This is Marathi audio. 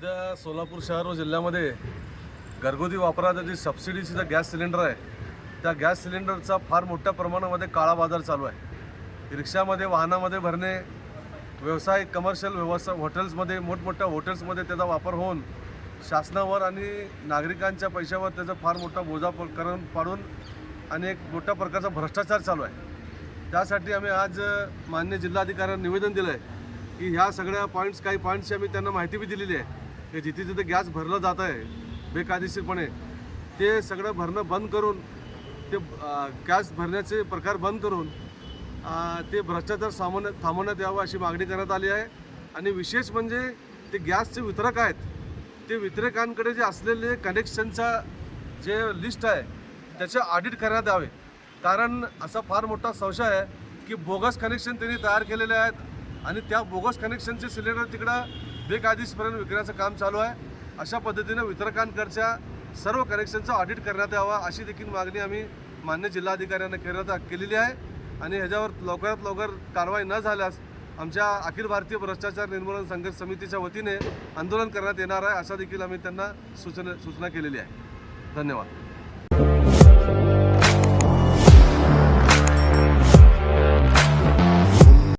सध्या सोलापूर शहर व जिल्ह्यामध्ये घरगुती वापराचा जी सबसिडीची जो गॅस सिलेंडर आहे त्या गॅस सिलेंडरचा फार मोठ्या प्रमाणामध्ये काळा बाजार चालू आहे. रिक्षामध्ये वाहनामध्ये भरणे व्यवसाय कमर्शियल व्यवसाय हॉटेल्समध्ये मोठमोठ्या हॉटेल्समध्ये त्याचा वापर होऊन शासनावर आणि नागरिकांच्या पैशावर त्याचा फार मोठा बोजा करून पाडून आणि एक मोठ्या प्रकारचा भ्रष्टाचार चालू आहे. त्यासाठी आम्ही आज अ, मान्य जिल्हाधिकाऱ्यांना निवेदन दिलं आहे की ह्या सगळ्या पॉईंट्स काही पॉईंट्सची आम्ही त्यांना माहिती बी दिलेली आहे. की जिथे जिथे गॅस भरलं जात आहे बेकायदेशीरपणे ते सगळं भरणं बंद करून ते गॅस भरण्याचे प्रकार बंद करून ते भ्रष्टाचार सामान्य थांबवण्यात यावं अशी मागणी करण्यात आली आहे. आणि विशेष म्हणजे ते गॅसचे वितरक आहेत ते वितरकांकडे जे असलेले कनेक्शनचा जे लिस्ट आहे त्याचे ऑडिट करण्यात यावे. कारण असा फार मोठा संशय आहे की बोगस कनेक्शन त्यांनी तयार केलेले आहेत आणि त्या बोगस कनेक्शनचे सिलेंडर तिकडं बेकायदेशीरपणे विकण्याचं काम चालू आहे. अशा पद्धतीनं वितरकांकडच्या सर्व कनेक्शनचं ऑडिट करण्यात यावं अशी देखील मागणी आम्ही मान्य जिल्हाधिकाऱ्यांना करण्यात केलेली आहे. आणि ह्याच्यावर लवकरात लवकर कारवाई न झाल्यास आमच्या अखिल भारतीय भ्रष्टाचार निर्मूलन संघर्ष समितीच्या वतीने आंदोलन करण्यात येणार आहे असा देखील आम्ही त्यांना सूचना सूचना केलेली आहे. धन्यवाद.